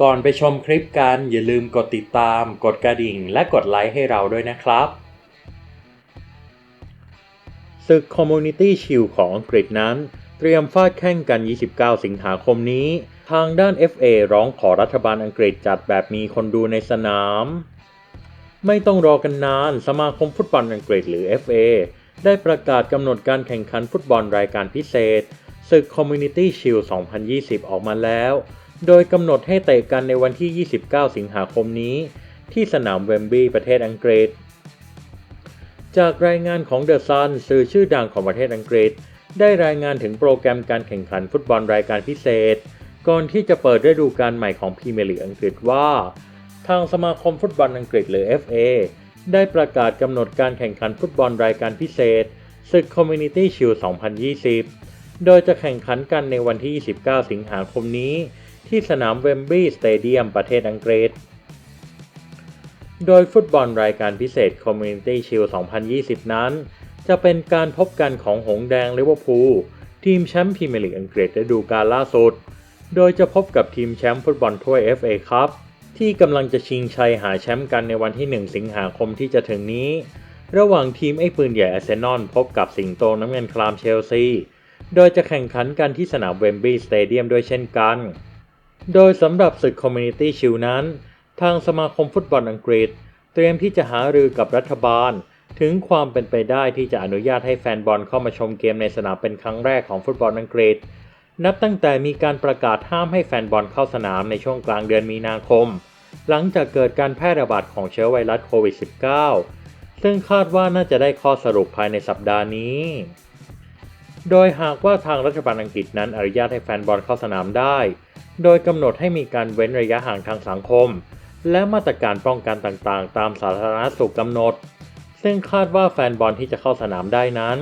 ก่อนไปชมคลิปกันอย่าลืมกดติดตาม กดกระดิ่ง และกดไลค์ให้เราด้วยนะครับศึก Community Shield ของอังกฤษนั้น เตรียมฟาดแข่งกัน 29 สิงหาคมนี้ ทางด้าน FA ร้องขอรัฐบาลอังกฤษจัดแบบมีคนดูในสนาม ไม่ต้องรอกันนาน สมาคมฟุตบอลอังกฤษหรือ FA ได้ประกาศกำหนดการแข่งขันฟุตบอลรายการพิเศษศึก Community Shield 2020 ออกมาแล้ว โดยกำหนดให้เตะกันในวันที่ 29 สิงหาคมนี้ ที่สนามเวมบีย์ประเทศอังกฤษ จากรายงานของ The Sun สื่อชื่อดังของประเทศอังกฤษ ได้รายงานถึงโปรแกรมการแข่งขันฟุตบอลรายการพิเศษ ก่อนที่จะเปิดฤดูกาลใหม่ของพรีเมียร์ลีกอังกฤษว่า ทางสมาคมฟุตบอลอังกฤษหรือ FA ได้ประกาศกำหนดการแข่งขันฟุตบอลรายการพิเศษศึก Community Shield 2020 โดยจะแข่งขันกันในวันที่ 29 สิงหาคมนี้ ที่สนามเวมบลีย์สเตเดียมประเทศอังกฤษ โดยฟุตบอลรายการพิเศษ Community Shield 2020 นั้น จะเป็นการพบกันของหงส์แดงลิเวอร์พูลทีมแชมป์พรีเมียร์ลีกอังกฤษฤดูกาลล่าสุด โดยจะพบกับทีมแชมป์ฟุตบอลถ้วย FA ครับที่กำลังจะชิงชัยหาแชมป์กันในวันที่ 1 สิงหาคมที่จะถึงนี้ ระหว่างทีมไอ้ปืนใหญ่อาร์เซนอลพบกับสิงโตน้ำเงินคลามเชลซี โดยจะแข่งขันกันที่สนามเวมบลีย์สเตเดียมด้วยเช่นกัน โดยสำหรับศึก Community Shield นั้น ทางสมาคมฟุตบอลอังกฤษ เตรียมที่จะหารือกับรัฐบาล ถึงความเป็นไปได้ที่จะอนุญาตให้แฟนบอลเข้ามาชมเกมในสนามเป็นครั้งแรกของฟุตบอลอังกฤษ นับตั้งแต่มีการประกาศห้ามให้แฟนบอลเข้าสนามในช่วงกลางเดือนมีนาคม หลังจากเกิดการแพร่ระบาดของเชื้อไวรัสโควิด -19 ซึ่งคาดว่าน่าจะได้ข้อสรุปภายในสัปดาห์นี้ โดยหากว่าทางรัฐบาลอังกฤษนั้นอนุญาตให้แฟนบอลเข้าสนามได้ โดยกำหนดให้มีการเว้นระยะห่างทางสังคม และมาตรการป้องกันต่างๆ ตามสาธารณสุขกำหนด ซึ่งคาดว่าแฟนบอลที่จะเข้าสนามได้นั้น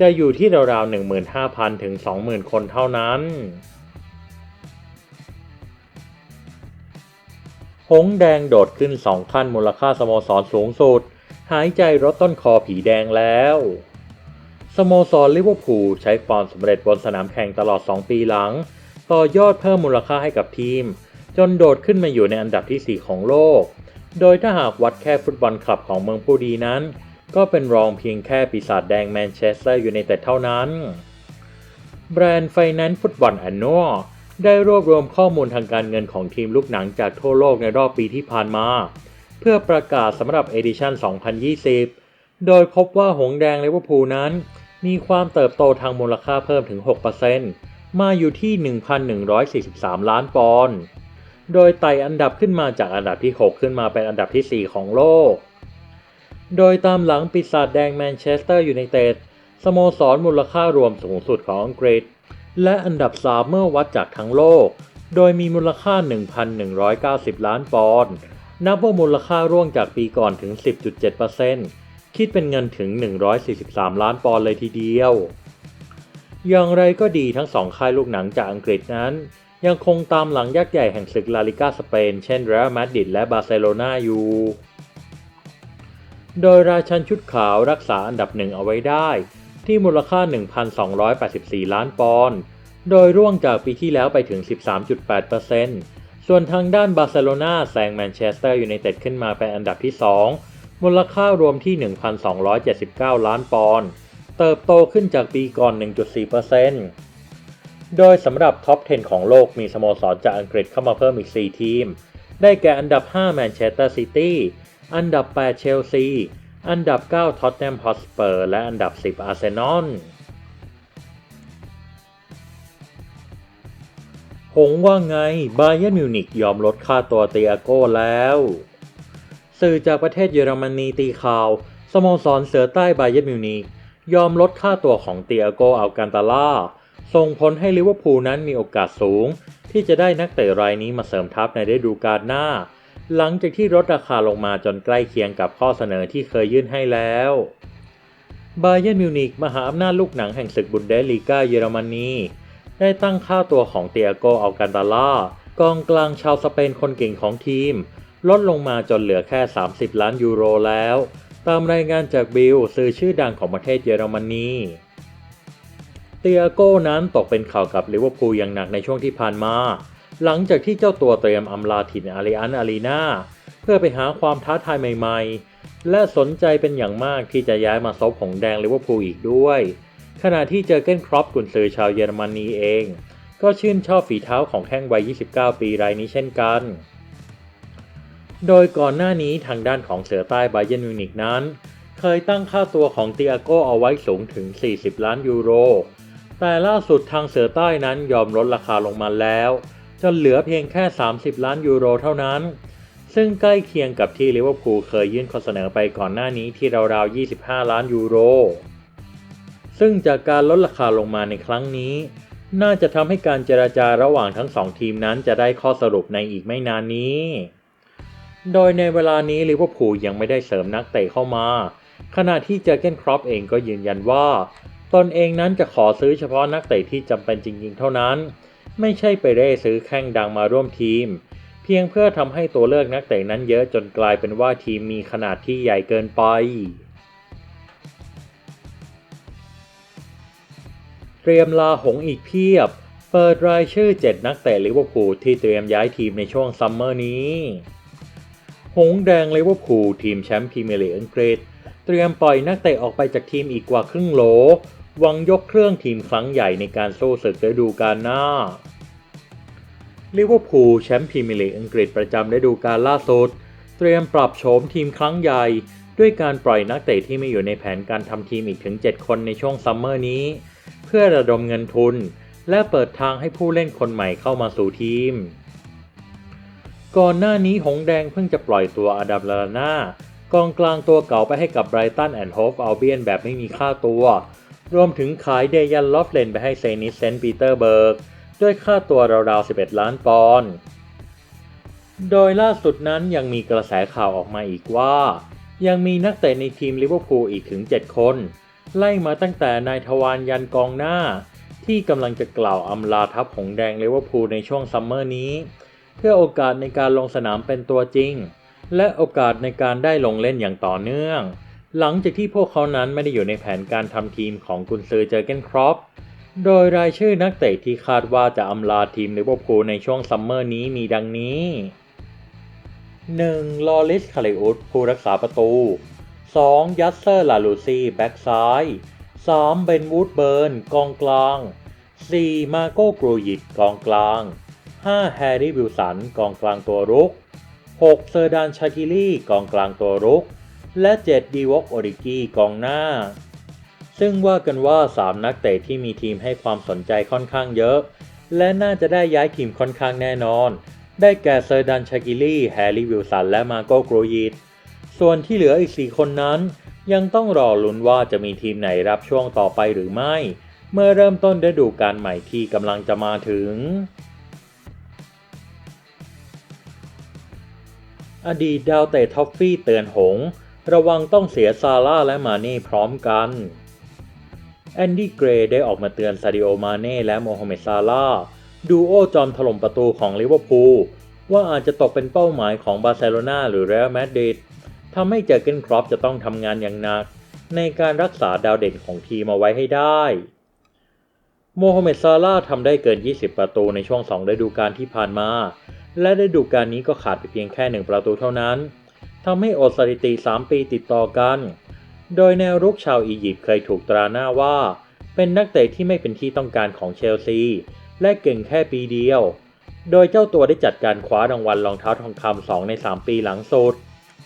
จะอยู่ที่ราวๆ15,000 ถึง 20,000 คนเท่านั้น หงแดงโดดขึ้น 2 ขั้นมูลค่าสโมสรสูงสุด หายใจรถต้นคอผีแดงแล้วสโมสรลิเวอร์พูลใช้ความสำเร็จบนสนามแข่งตลอด 2 ปีหลัง ต่อยอดเพิ่มมูลค่าให้กับทีม จนโดดขึ้นมาอยู่ในอันดับที่ 4 ของโลก โดยถ้าหากวัดแค่ฟุตบอลคลับของเมืองผู้ดีนั้น ก็เป็นรองเพียงแค่ปีศาจแดงแมนเชสเตอร์ยูไนเต็ดเท่านั้น แบรนด์ไฟแนนซ์ฟุตบอลแอนนัวได้รวบรวมข้อมูลทางการเงินของทีมลูกหนังจากทั่วโลกในรอบปีที่ผ่านมา เพื่อประกาศสำหรับเอดิชัน2020 โดยพบว่าหงแดงลิเวอร์พูลนั้น มีความเติบโตทางมูลค่าเพิ่มถึง 6% มาอยู่ที่ 1,143 ล้านปอนด์ โดยไต่อันดับขึ้นมาจากอันดับที่ 6 ขึ้นมาเป็นอันดับที่ 4 ของโลก โดยตามหลังปีศาจแดงแมนเชสเตอร์ยูไนเต็ดสโมสรมูลค่ารวมสูงสุดของอังกฤษ และอันดับ 3 เมื่อวัดจากทั้งโลก โดยมีมูลค่า 1,190 ล้านปอนด์ นับว่ามูลค่าร่วงจากปีก่อนถึง 10.7%คิดเป็นเงินถึง 143 ล้านปอนด์เลยทีเดียว อย่างไรก็ดีทั้งสองค่ายลูกหนังจากอังกฤษนั้น ยังคงตามหลังยักษ์ใหญ่แห่งศึกลาลิกาสเปน เช่นเรอัลมาดริดและบาร์เซโลนาอยู่ โดยราชันชุดขาวรักษาอันดับหนึ่งเอาไว้ได้ ที่มูลค่า 1,284 ล้านปอนด์โดยร่วงจากปีที่แล้วไปถึง 13.8%ส่วนทางด้านบาร์เซโลนาแซงแมนเชสเตอร์ยูไนเต็ดขึ้นมาเป็นอันดับที่ 2 มูลค่ารวมที่ 1,279 ล้านปอนด์ เติบโตขึ้นจากปีก่อน 1.4%โดยสำหรับท็อป 10 ของโลกมีสโมสรจากอังกฤษเข้ามาเพิ่มอีก 4 ทีม ได้แก่อันดับ 5 แมนเชสเตอร์ซิตี้ อันดับ 8 เชลซี อันดับ 9 ท็อตแนมฮอตสเปอร์ และอันดับ 10 อาร์เซนอลหงว่าไงบาเยร์นมิวนิกยอมลดค่าตัวเตียโก้แล้ว สื่อจากประเทศเยอรมนีตีข่าว สโมสรเสือใต้บาเยร์นมิวนิก ยอมลดค่าตัวของเตียโกอัลกันตาล่าส่งผลให้ลิเวอร์พูลนั้นมีโอกาสสูง ที่จะได้นักเตะรายนี้มาเสริมทัพในฤดูกาลหน้า หลังจากที่ลดราคาลงมาจนใกล้เคียงกับข้อเสนอที่เคยยื่นให้แล้วบาเยนมิวนิกมหาอำนาจลูกหนังแห่งศึกบุนเดสลีกาเยอรมนีได้ตั้งค่าตัวของเตียโกอัลกันตาล่ากองกลางชาวสเปนคนเก่งของทีม ลดลงมาจนเหลือแค่ 30 ล้านยูโรแล้ว ตามรายงานจากบิลสื่อชื่อดังของประเทศเยอรมนีเตียโก้นั้นตกเป็นข่าวกับลิเวอร์พูลอย่างหนักในช่วงที่ผ่านมา หลังจากที่เจ้าตัวเตรียมอำลาถิ่นอาริอันอารีนาเพื่อไปหาความท้าทายใหม่ ๆ และสนใจเป็นอย่างมากที่จะย้ายมาซบหงแดงลิเวอร์พูลอีกด้วย ขณะที่เจอเกนครอปกุนซือชาวเยอรมนีเอง ก็ชื่นชอบฝีเท้าของแข้งวัย 29 ปีรายนี้เช่นกัน โดยก่อนหน้านี้ทางด้านของเสือใต้ไบเยนมิวนิกนั้น เคยตั้งค่าตัวของเตียโกเอาไว้สูงถึง 40 ล้านยูโร แต่ล่าสุดทางเสือใต้นั้นยอมลดราคาลงมาแล้ว จนเหลือเพียงแค่ 30 ล้านยูโรเท่านั้น ซึ่งใกล้เคียงกับที่ลิเวอร์พูลเคยยื่นข้อเสนอไปก่อนหน้านี้ที่ราวๆ 25 ล้านยูโร ซึ่งจากการลดราคาลงมาในครั้งนี้ น่าจะทำให้การเจราจาระหว่างทั้งสองทีมนั้นจะได้ข้อสรุปในอีกไม่นานนี้ โดยในเวลานี้ลิเวอร์พูลยังไม่ได้เสริมนักเตะเข้ามา ขณะที่เจอเกนครอปเองก็ยืนยันว่า ตนเองนั้นจะขอซื้อเฉพาะนักเตะที่จำเป็นจริงๆ เท่านั้น ไม่ใช่ไปเร่ซื้อแข้งดังมาร่วมทีม เพียงเพื่อทำให้ตัวเลือกนักเตะนั้นเยอะจนกลายเป็นว่าทีมมีขนาดที่ใหญ่เกินไปเตรียมลาหงอีกเพียบ เปิดรายชื่อ 7 นักเตะลิเวอร์พูลที่เตรียมย้ายทีมในช่วงซัมเมอร์นี้ หงแดงเลเวอร์พูลทีมแชมป์พรีเมียร์ลีกอังกฤษ เตรียมปล่อยนักเตะออกไปจากทีมอีกกว่าครึ่งโหลหวังยกเครื่องทีมครั้งใหญ่ในการสู้ศึกฤดูกาลหน้าลิเวอร์พูลแชมป์พรีเมียร์ลีกอังกฤษประจำฤดูกาลล่าสุด เตรียมปรับโฉมทีมครั้งใหญ่ ด้วยการปล่อยนักเตะที่ไม่อยู่ในแผนการทำทีมอีกถึง 7 คนในช่วงซัมเมอร์นี้ เพื่อระดมเงินทุน และเปิดทางให้ผู้เล่นคนใหม่เข้ามาสู่ทีม ก่อนหน้านี้หงแดงเพิ่งจะปล่อยตัวอดัมลาลาน่ากองกลางตัวเก่าไปให้กับไบรตันแอนด์โฮฟอัลเบียนแบบไม่มีค่าตัว รวมถึงขายเดยันลอฟเลนไปให้เซนิสเซนต์ปีเตอร์เบิร์ก ด้วยค่าตัวราวๆ 11 ล้านปอนด์ โดยล่าสุดนั้นยังมีกระแสข่าวออกมาอีกว่า ยังมีนักเตะในทีมลิเวอร์พูลอีกถึง 7 คน ไล่มาตั้งแต่นายทวารยันกองหน้า ที่กำลังจะกล่าวอำลาทัพหงแดงลิเวอร์พูลในช่วงซัมเมอร์นี้ เพื่อโอกาสในการลงสนามเป็นตัวจริง และโอกาสในการได้ลงเล่นอย่างต่อเนื่อง หลังจากที่พวกเขานั้นไม่ได้อยู่ในแผนการทำทีมของกุนซือเจอเกนครอปโดยรายชื่อนักเตะที่คาดว่าจะอำลาทีมลิเวอร์พูลในช่วงซัมเมอร์นี้มีดังนี้ 1. ลอริสคาเลอุสผู้รักษาประตู 2. ยัสเซอร์ลาลูซีแบ็กซ้าย 3. เบนวูดเบิร์นกองกลาง 4. มาโกกรูยิตกองกลาง 5. แฮร์รี่วิลสันกองกลางตัวรุก 6. เซอร์ดานชากิลี่กองกลางตัวรุก และ 7. ดีวอกโอริกีกองหน้า ซึ่งว่ากันว่า 3 นักเตะที่มีทีมให้ความสนใจค่อนข้างเยอะ และน่าจะได้ย้ายทีมค่อนข้างแน่นอน ได้แก่เซอร์ดันชากิลี่แฮร์รี่วิลสันและมาโกโกรยิตส่วนที่เหลืออีก 4 คนนั้น ยังต้องรอลุ้นว่าจะมีทีมไหนรับช่วงต่อไปหรือไม่ เมื่อเริ่มต้นฤดูกาลใหม่ที่กำลังจะมาถึง อดีตดาวเตะท็อฟฟี่เตือนหง ระวังต้องเสียซาร่าและมาเน่พร้อมกัน แอนดี้เกรย์ได้ออกมาเตือนซาดิโอมาเน่และโมฮัมเหม็ดซาร่าดูโอจอมถล่มประตูของลิเวอร์พูลว่าอาจจะตกเป็นเป้าหมายของบาร์เซโลนาหรือเรอัลมาดริดทำให้เจอเกนครอปจะต้องทำงานอย่างหนัก ในการรักษาดาวเด่นของทีมเอาไว้ให้ได้โมฮัมเหม็ดซาร่าทำได้เกิน 20 ประตูในช่วง 2 ฤดูกาลที่ผ่านมา และฤดูกาลนี้ก็ขาดไปเพียงแค่ 1 ประตูเท่านั้นทำให้อดสถิติ 3 ปีติดต่อกัน โดยแนวรุกชาวอียิปต์เคยถูกตราหน้าว่า เป็นนักเตะที่ไม่เป็นที่ต้องการของเชลซี และเก่งแค่ปีเดียว โดยเจ้าตัวได้จัดการคว้ารางวัลรองเท้าทองคำ2ใน 3 ปีหลังสุด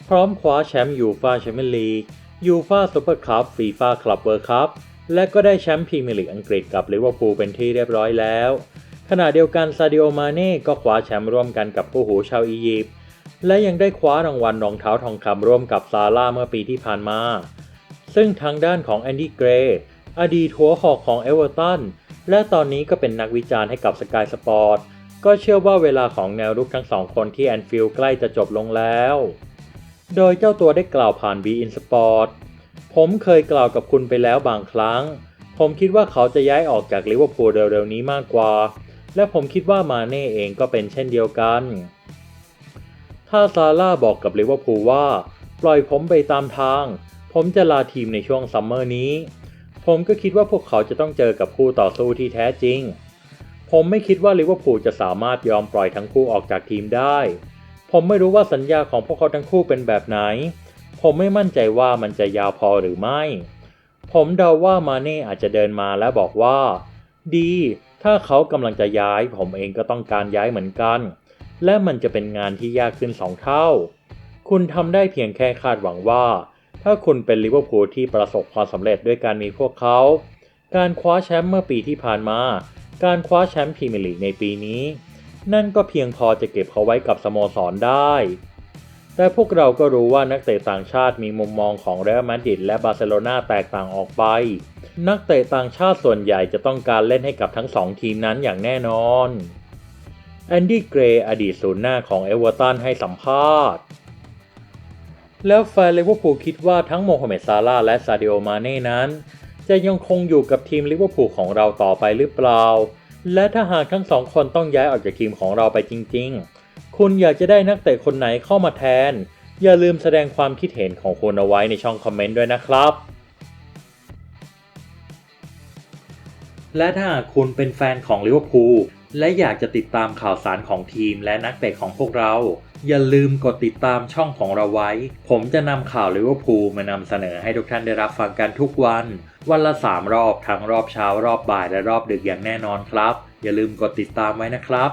พร้อมคว้าแชมป์ยูฟาแชมเปี้ยนลีกยูฟาซูเปอร์คัพฟีฟาคลับเวิร์คัพและก็ได้แชมป์พรีเมียร์ลีกอังกฤษกับลิเวอร์พูลเป็นที่เรียบร้อยแล้ว ขณะเดียวกันซาดิโอมาเน่ก็คว้าแชมป์ร่วมกันกับผู้หูชาวอียิปต์และยังได้คว้ารางวัลรองเท้าทองคำร่วมกับซาร่าเมื่อปีที่ผ่านมา ซึ่งทางด้านของแอนดี้เกรย์อดีตหัวหอกของเอเวอร์ตันและตอนนี้ก็เป็นนักวิจารณ์ให้กับสกายสปอร์ตก็เชื่อว่าเวลาของแนวรุกทั้งสองคนที่แอนฟิลด์ใกล้จะจบลงแล้ว โดยเจ้าตัวได้กล่าวผ่าน b ีอินสปอร์ตผมเคยกล่าวกับคุณไปแล้วบางครั้ง ผมคิดว่าเขาจะย้ายออกจากลิเวอร์พูลเร็วๆนี้มากกว่า และผมคิดว่ามาเน่เองก็เป็นเช่นเดียวกัน ถ้าซาร่าบอกกับลิเวอร์พูลว่า ปล่อยผมไปตามทาง ผมจะลาทีมในช่วงซัมเมอร์นี้ ผมก็คิดว่าพวกเขาจะต้องเจอกับคู่ต่อสู้ที่แท้จริง ผมไม่คิดว่าลิเวอร์พูลจะสามารถยอมปล่อยทั้งคู่ออกจากทีมได้ ผมไม่รู้ว่าสัญญาของพวกเขาทั้งคู่เป็นแบบไหน ผมไม่มั่นใจว่ามันจะยาวพอหรือไม่ ผมเดาว่ามาเน่อาจจะเดินมาและบอกว่า ดี ถ้าเขากำลังจะย้าย ผมเองก็ต้องการย้ายเหมือนกัน และมันจะเป็นงานที่ยากขึ้นสองเท่า คุณทำได้เพียงแค่คาดหวังว่า ถ้าคุณเป็นลิเวอร์พูลที่ประสบความสำเร็จด้วยการมีพวกเขา การคว้าแชมป์เมื่อปีที่ผ่านมา การคว้าแชมป์พรีเมียร์ลีกในปีนี้ นั่นก็เพียงพอจะเก็บเขาไว้กับสโมสรได้ แต่พวกเราก็รู้ว่านักเตะต่างชาติมีมุมมองของเรอัลมาดริดและบาร์เซโลนาแตกต่างออกไป นักเตะต่างชาติส่วนใหญ่จะต้องการเล่นให้กับทั้งสองทีมนั้นอย่างแน่นอนแอนดี้เกรย์อดีตศูนย์หน้าของเอเวอร์ตันให้สัมภาษณ์ แล้วแฟนลิเวอร์พูลคิดว่าทั้งโมฮัมเหม็ดซาลาและซาดิโอมาเน่นั้น จะยังคงอยู่กับทีมลิเวอร์พูลของเราต่อไปหรือเปล่า และถ้าหากทั้งสองคนต้องย้ายออกจากทีมของเราไปจริง ๆ คุณอยากจะได้นักเตะคนไหนเข้ามาแทน อย่าลืมแสดงความคิดเห็นของคุณเอาไว้ในช่องคอมเมนต์ด้วยนะครับ และถ้าคุณเป็นแฟนของลิเวอร์พูลและอยากจะติดตามข่าวสารของทีมและนักเตะของพวกเรา อย่าลืมกดติดตามช่องของเราไว้ ผมจะนำข่าวลิเวอร์พูลมานำเสนอให้ทุกท่านได้รับฟังกันทุกวัน วันละ 3 รอบทั้งรอบเช้ารอบบ่ายและรอบดึกอย่างแน่นอนครับ อย่าลืมกดติดตามไว้นะครับ